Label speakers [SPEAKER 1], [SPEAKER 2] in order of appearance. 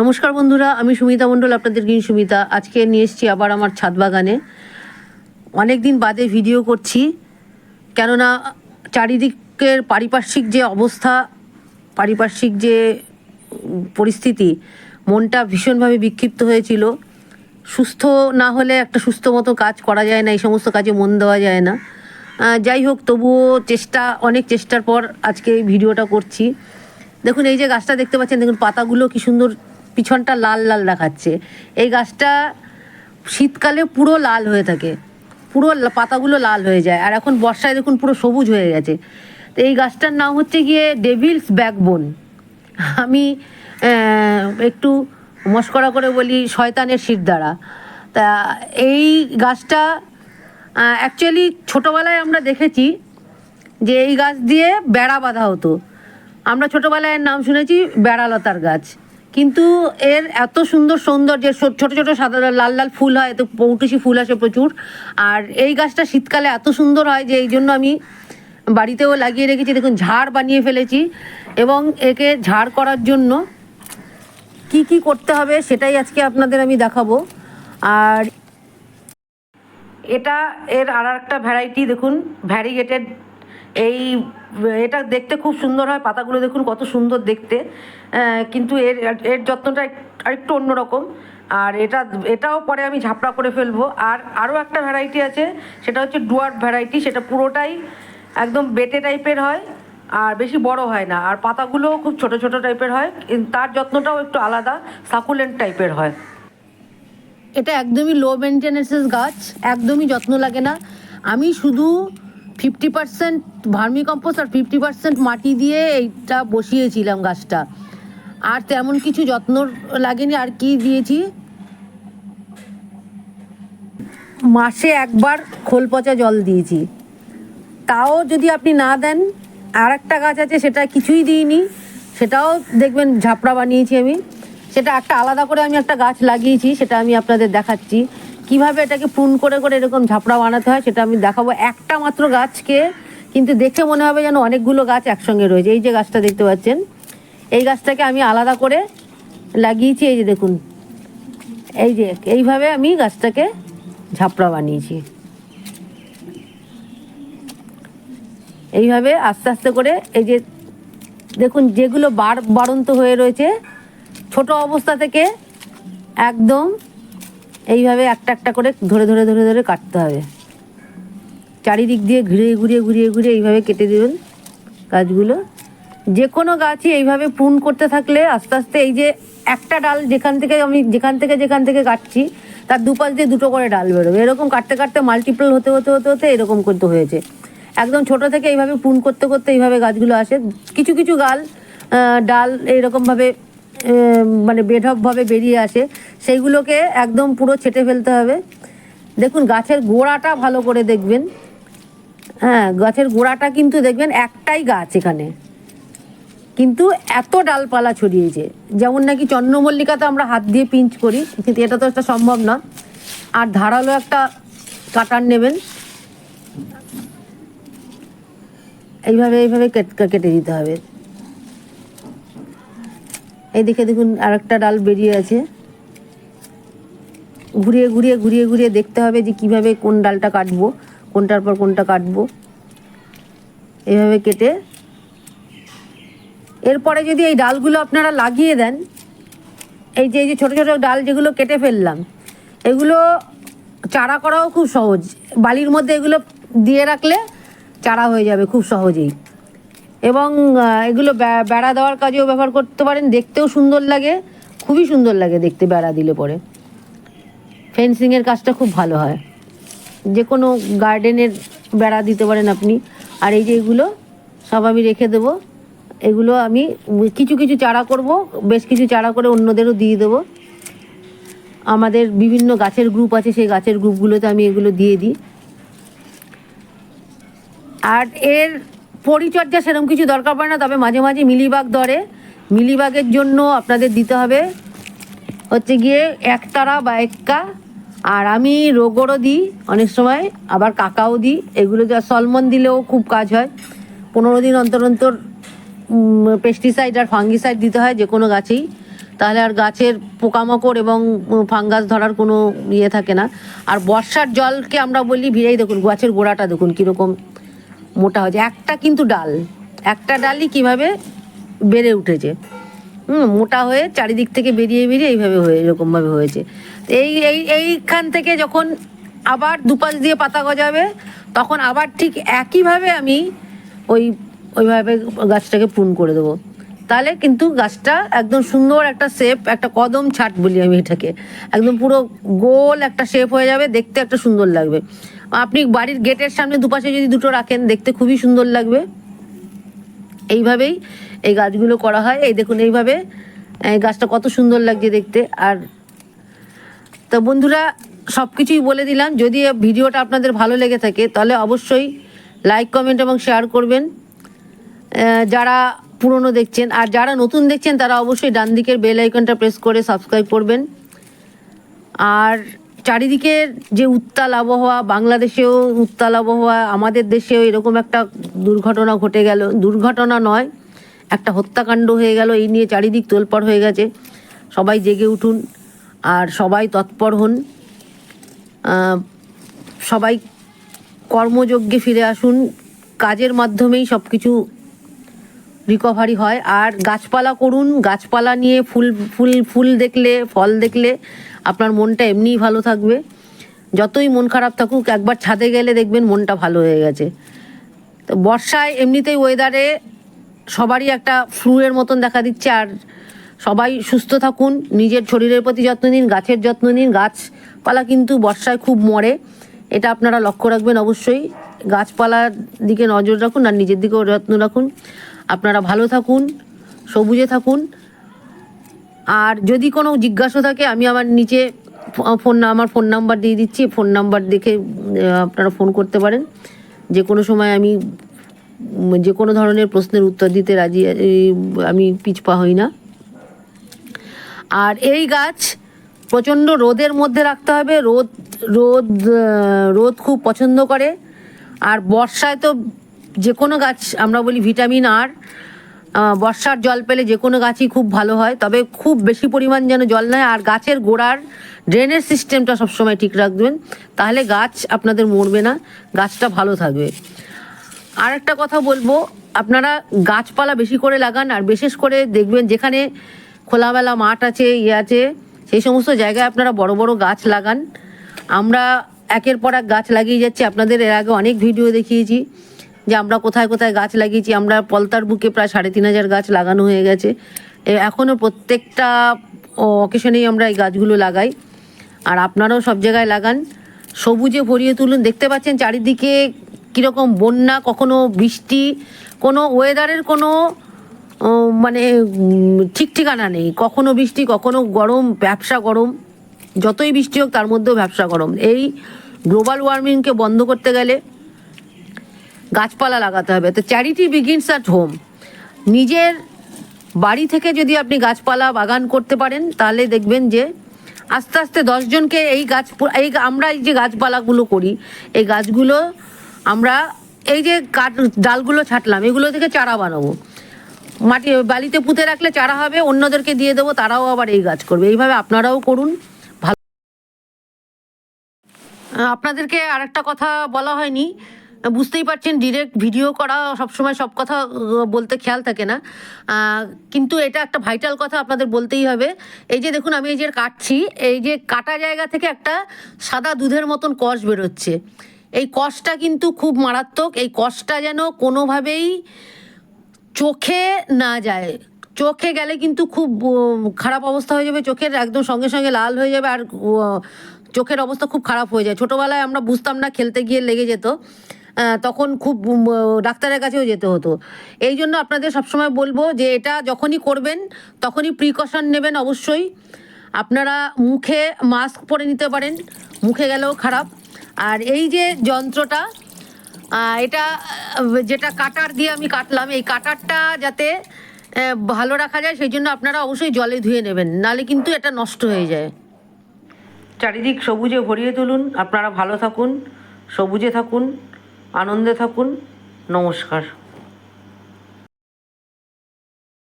[SPEAKER 1] নমস্কার বন্ধুরা, আমি সুমিতা মণ্ডল, আপনাদের গিন সুমিতা। আজকে নিয়ে এসেছি আবার আমার ছাদ বাগানে। অনেক দিন বাদে ভিডিও করছি, কেননা চারিদিকের পারিপার্শ্বিক যে অবস্থা, পারিপার্শ্বিক যে পরিস্থিতি, মনটা ভীষণভাবে বিক্ষিপ্ত হয়েছিল। সুস্থ না হলে একটা সুস্থ মতো কাজ করা যায় না, এই সমস্ত কাজে মন দেওয়া যায় না। যাই হোক, তবুও চেষ্টা, অনেক চেষ্টার পর আজকে এই ভিডিওটা করছি। দেখুন, এই যে গাছটা দেখতে পাচ্ছেন, দেখুন, পাতাগুলো কি সুন্দর পিছনটা লাল লাল দেখাচ্ছে। এই গাছটা শীতকালে পুরো লাল হয়ে থাকে। পুরো পাতাগুলো লাল হয়ে যায়। আর এখন বর্ষায় দেখুন পুরো সবুজ হয়ে গেছে। তো এই গাছটার নাম হচ্ছে গিয়ে ডেভিলস ব্যাকবোন। আমি একটু মস্করা করে বলি শয়তানের শিরদাঁড়া। তা এই গাছটা অ্যাকচুয়ালি ছোটোবেলায় আমরা দেখেছি যে এই গাছ দিয়ে বেড়া বাঁধা হতো। আমরা ছোটোবেলায় নাম শুনেছি বেড়ালতার গাছ। কিন্তু এর এত সুন্দর সৌন্দর্যের ছো- ছোট ছোট সাদা লাল লাল ফুল হয়, এত পৌটুসি ফুল আসে প্রচুর। আর এই গাছটা শীতকালে এত সুন্দর হয় যে এই জন্য আমি বাড়িতেও লাগিয়ে রেখেছি। দেখুন, ঝাড় বানিয়ে ফেলেছি এবং একে ঝাড় করার জন্য কি কি করতে হবে সেটাই আজকে আপনাদের আমি দেখাবো। আর এটা, এর আর একটা ভ্যারাইটি দেখুন ভ্যারিগেটেড এই, এটা দেখতে খুব সুন্দর হয়, পাতাগুলো দেখুন কত সুন্দর দেখতে। কিন্তু এর এর যত্নটা আরেকটু অন্যরকম। আর এটা, এটাও পরে আমি ঝাপড়া করে ফেলব। আর আরও একটা ভ্যারাইটি আছে, সেটা হচ্ছে ডুয়ার্ট ভ্যারাইটি সেটা পুরোটাই একদম বেটে টাইপের হয়, আর বেশি বড় হয় না। আর পাতাগুলোও খুব ছোট ছোট টাইপের হয় তার যত্নটাও একটু আলাদা সাকুলেন্ট টাইপের হয়। এটা একদমই লো মেনটেন্যান্সেস গাছ, একদমই যত্ন লাগে না। আমি শুধু ফিফটি পার্সেন্ট ভার্মি কম্পোস্ট আর ফিফটি পার্সেন্ট মাটি দিয়ে এইটা বসিয়েছিলাম গাছটা। আর তেমন কিছু যত্ন লাগেনি, আর কি দিয়েছি? মাসে একবার খোল পচা জল দিয়েছি। তাও যদি আপনি না দেন আর একটা গাছ আছে, সেটা কিছুই দিইনি। সেটাও দেখবেন ঝাপড়া বানিয়েছি আমি। সেটা একটা আলাদা করে আমি একটা গাছ লাগিয়েছি, সেটা আমি আপনাদের দেখাচ্ছি। কীভাবে এটাকে প্রুন করে করে এরকম ঝাপড়া বানাতে হয় সেটা আমি দেখাবো। একটা মাত্র গাছকে কিন্তু দেখে মনে হবে যেন অনেকগুলো গাছ একসঙ্গে রয়েছে। এই যে গাছটা দেখতে পাচ্ছেন, এই গাছটাকে আমি আলাদা করে লাগিয়েছি। এই যে দেখুন, এই যে এইভাবে আমি গাছটাকে ঝাপড়া বানিয়েছি। এইভাবে আস্তে আস্তে করে এই যে দেখুন, যেগুলো বার বাড়ন্ত হয়ে রয়েছে, ছোট অবস্থা থেকে একদম এইভাবে একটা একটা করে ধরে ধরে ধরে ধরে কাটতে হবে। চারিদিক দিয়ে ঘুরিয়ে ঘুরিয়ে ঘুরিয়ে ঘুরিয়ে এইভাবে কেটে দেবেন গাছগুলো। যে কোনো গাছই এইভাবে প্রুন করতে থাকলে আস্তে আস্তে এই যে একটা ডাল যেখান থেকে আমি যেখান থেকে যেখান থেকে কাটছি, তার দুপাশ দিয়ে দুটো করে ডাল বেরোবে। এরকম কাটতে কাটতে মাল্টিপল হতে হতে হতে হতে এরকম করতে হয়েছে। একদম ছোট থেকে এইভাবে প্রুন করতে করতে এইভাবে গাছগুলো আসে। কিছু কিছু গাল ডাল এইরকমভাবে মানে বেঢপভাবে বেরিয়ে আসে। সেইগুলোকে একদম পুরো ছেটে ফেলতে হবে। দেখুন, গাছের গোড়াটা ভালো করে দেখবেন। হ্যাঁ গাছের গোড়াটা কিন্তু দেখবেন একটাই গাছ এখানে। কিন্তু এত ডালপালা ছড়িয়েছে। যেমন নাকি চন্দ্রমল্লিকাতে আমরা হাত দিয়ে পিঞ্চ করি, কিন্তু এটা তো একটা সম্ভব না। আর ধারালো একটা কাটার নেবেন। এইভাবে এইভাবে কেট- কেটে দিতে হবে। এই দিকে দেখুন আর একটা ডাল বেরিয়ে আছে। ঘুরিয়ে ঘুরিয়ে ঘুরিয়ে ঘুরিয়ে দেখতে হবে যে কীভাবে কোন ডালটা কাটবো, কোনটার পর কোনটা কাটবো। এভাবে কেটে। এরপরে যদি এই ডালগুলো আপনারা লাগিয়ে দেন, এই যে এই যে ছোটো ছোটো ডাল যেগুলো কেটে ফেললাম, এগুলো চারা করাও খুব সহজ। বালির মধ্যে এগুলো দিয়ে রাখলে চারা হয়ে যাবে খুব সহজেই। এবং এগুলো বেড়া দেওয়ার কাজেও ব্যবহার করতে পারেন। দেখতেও সুন্দর লাগে, খুবই সুন্দর লাগে দেখতে বেড়া দিলে পরে। ফেন্সিংয়ের কাজটা খুব ভালো হয়। যে কোনো গার্ডেনের বেড়া দিতে পারেন আপনি। আর এই যে এগুলো, সব আমি রেখে দেবো। এগুলো আমি কিছু কিছু চারা করব, বেশ কিছু চারা করে অন্যদেরও দিয়ে দেবো। আমাদের বিভিন্ন গাছের গ্রুপ আছে, সেই গাছের গ্রুপগুলোতে আমি এগুলো দিয়ে দিই। আর এর পরিচর্যা সেরকম কিছু দরকার পড়ে না, তবে মাঝে মাঝে মিলিবাগ ধরে মিলিবাগের জন্য আপনাদের দিতে হবে হচ্ছে গিয়ে একতারা বা এক্কা। আর আমি রোগরও দিই অনেক সময়, আবার কাকাও দিই। এগুলো যা সলমন দিলেও খুব কাজ হয়। পনেরো দিন অন্তর অন্তর পেস্টিসাইড আর ফাঙ্গিসাইড দিতে হয় যে কোনো গাছেই। তাহলে আর গাছের পোকামাকড় এবং ফাঙ্গাস ধরার কোনো ইয়ে থাকে না। আর বর্ষার জলকে আমরা বলি, ভিড়াই দেখুন, গাছের গোড়াটা দেখুন কীরকম মোটা হয়েছে। একটা কিন্তু ডাল। একটা ডালই কীভাবে বেড়ে উঠেছে। হুম, মোটা হয়ে চারিদিক থেকে বেরিয়ে বেরিয়ে এইভাবে হয়ে, এরকমভাবে হয়েছে। এই এই, এইখান থেকে যখন আবার দুপাশ দিয়ে পাতা গজাবে, তখন আবার ঠিক একইভাবে আমি ওই, ওইভাবে গাছটাকে প্রুন করে দেবো। তাহলে কিন্তু গাছটা একদম সুন্দর একটা শেপ একটা কদম ছাট বলি আমি এটাকে। একদম পুরো গোল একটা শেপ হয়ে যাবে, দেখতে একটা সুন্দর লাগবে। আপনি বাড়ির গেটের সামনে দুপাশে যদি দুটো রাখেন, দেখতে খুবই সুন্দর লাগবে। এইভাবেই এই গাছগুলো করা হয়। এই দেখুন, এইভাবে, এই গাছটা কত সুন্দর লাগছে দেখতে। আর তো বন্ধুরা সব কিছুই বলে দিলাম। যদি ভিডিওটা আপনাদের ভালো লেগে থাকে, তাহলে অবশ্যই লাইক, কমেন্ট এবং শেয়ার করবেন। যারা পুরনো দেখছেন, আর যারা নতুন দেখছেন, তারা অবশ্যই ডান দিকের বেল আইকনটা প্রেস করে সাবস্ক্রাইব করবেন। আর চারিদিকের যে উত্তাল আবহাওয়া, বাংলাদেশেও উত্তাল আবহাওয়া, আমাদের দেশেও এরকম একটা দুর্ঘটনা ঘটে গেল। দুর্ঘটনা নয়, একটা হত্যাকাণ্ড হয়ে গেল, এই নিয়ে চারিদিক তোলপাড় হয়ে গেছে। সবাই জেগে উঠুন আর সবাই তৎপর হন। সবাই কর্মযজ্ঞে ফিরে আসুন। কাজের মাধ্যমেই সব কিছু রিকভারি হয়। আর গাছপালা করুন, গাছপালা নিয়ে ফুল ফুল ফুল দেখলে, ফল দেখলে আপনার মনটা এমনিই ভালো থাকবে। যতই মন খারাপ থাকুক, একবার ছাদে গেলে দেখবেন মনটা ভালো হয়ে গেছে। তো বর্ষায় এমনিতেই ওয়েদারে সবারই একটা ফ্লুয়ের মতন দেখা দিচ্ছে। আর সবাই সুস্থ থাকুন, নিজের শরীরের প্রতি যত্ন নিন, গাছের যত্ন নিন। গাছপালা কিন্তু বর্ষায় খুব মরে। এটা আপনারা লক্ষ্য রাখবেন অবশ্যই। গাছপালার দিকে নজর রাখুন আর নিজের দিকেও যত্ন রাখুন। আপনারা ভালো থাকুন, সবুজে থাকুন। আর যদি কোনো জিজ্ঞাসা থাকে, আমি আমার নিচে ফোন আমার ফোন নাম্বার দিয়ে দিচ্ছি। ফোন নাম্বার দেখে আপনারা ফোন করতে পারেন। যে কোনো সময় আমি যে কোনো ধরনের প্রশ্নের উত্তর দিতে রাজি আমি পিছপা হই না। আর এই গাছ প্রচণ্ড রোদের মধ্যে রাখতে হবে। রোদ রোদ রোদ খুব পছন্দ করে। আর বর্ষায় তো যে কোনো গাছ, আমরা বলি ভিটামিন আর। বর্ষার জল পেলে যে কোনো গাছই খুব ভালো হয়, তবে খুব বেশি পরিমাণ যেন জল নেয় আর গাছের গোড়ার ড্রেনের সিস্টেমটা সবসময় ঠিক রাখবেন, তাহলে গাছ আপনাদের মরবে না, গাছটা ভালো থাকবে। আর একটা কথা বলব, আপনারা গাছপালা বেশি করে লাগান, আর বিশেষ করে দেখবেন যেখানে খোলামেলা মাঠ আছে ইয়ে আছে, সেই সমস্ত জায়গায় আপনারা বড় বড় গাছ লাগান। আমরা একের পর এক গাছ লাগিয়ে যাচ্ছি, আপনাদের এর আগে অনেক ভিডিও দেখিয়েছি। যে আমরা কোথায় কোথায় গাছ লাগিয়েছি, আমরা পলতার বুকে প্রায় সাড়ে তিন হাজার গাছ লাগানো হয়ে গেছে। এখনও প্রত্যেকটা অকেশনেই আমরা এই গাছগুলো লাগাই। আর আপনারাও সব জায়গায় লাগান। সবুজে ভরিয়ে তুলুন। দেখতে পাচ্ছেন চারিদিকে কীরকম বন্যা, কখনো বৃষ্টি, কোনো ওয়েদারের কোনো মানে ঠিক ঠিকানা নেই। কখনো বৃষ্টি, কখনো গরম, ব্যবসা গরম। যতই বৃষ্টি হোক, তার মধ্যেও ব্যবসা গরম। এই গ্লোবাল ওয়ার্মিংকে বন্ধ করতে গেলে গাছপালা লাগাতে হবে। তো চ্যারিটি বিগিনস অ্যাট হোম নিজের বাড়ি থেকে যদি আপনি গাছপালা বাগান করতে পারেন, তাহলে দেখবেন যে আস্তে আস্তে দশজনকে এই গাছ এই আমরা এই যে গাছপালাগুলো করি, এই গাছগুলো আমরা এই যে কাঠ, ডালগুলো ছাটলাম, এগুলো থেকে চারা বানাবো। মাটি, বালিতে পুঁতে রাখলে চারা হবে, অন্যদেরকে দিয়ে দেবো, তারাও আবার এই গাছ করবে। এইভাবে আপনারাও করুন। ভালো আপনাদেরকে আরেকটা কথা বলা হয়নি। বুঝতেই পারছেন ডিরেক্ট ভিডিও করা সবসময় সব কথা বলতে খেয়াল থাকে না। কিন্তু এটা একটা ভাইটাল কথা আপনাদের বলতেই হবে। এই যে দেখুন, আমি এই যে কাটছি, এই যে কাটা জায়গা থেকে একটা সাদা দুধের মতন কষ বেরোচ্ছে। এই কষটা কিন্তু খুব মারাত্মক, এই কষটা যেন কোনোভাবেই চোখে না যায়। চোখে গেলে কিন্তু খুব খারাপ অবস্থা হয়ে যাবে, চোখের একদম সঙ্গে সঙ্গে লাল হয়ে যাবে আর চোখের অবস্থা খুব খারাপ হয়ে যায়। ছোটোবেলায় আমরা বুঝতাম না, খেলতে গিয়ে লেগে যেত। তখন খুব ডাক্তারের কাছেও যেতে হতো। এই জন্য আপনাদের সবসময় বলব যে এটা যখনই করবেন, তখনই প্রিকশন নেবেন অবশ্যই। আপনারা মুখে মাস্ক পরে নিতে পারেন, মুখে গেলেও খারাপ। আর এই যে যন্ত্রটা এটা যেটা কাটার দিয়ে আমি কাটলাম, এই কাটারটা যাতে ভালো রাখা যায়, সেই জন্য আপনারা অবশ্যই জলে ধুয়ে নেবেন, নালে কিন্তু এটা নষ্ট হয়ে যায়। চারিদিক সবুজে ভরিয়ে তুলুন, আপনারা ভালো থাকুন, সবুজে থাকুন। আনন্দে থাকুন নমস্কার।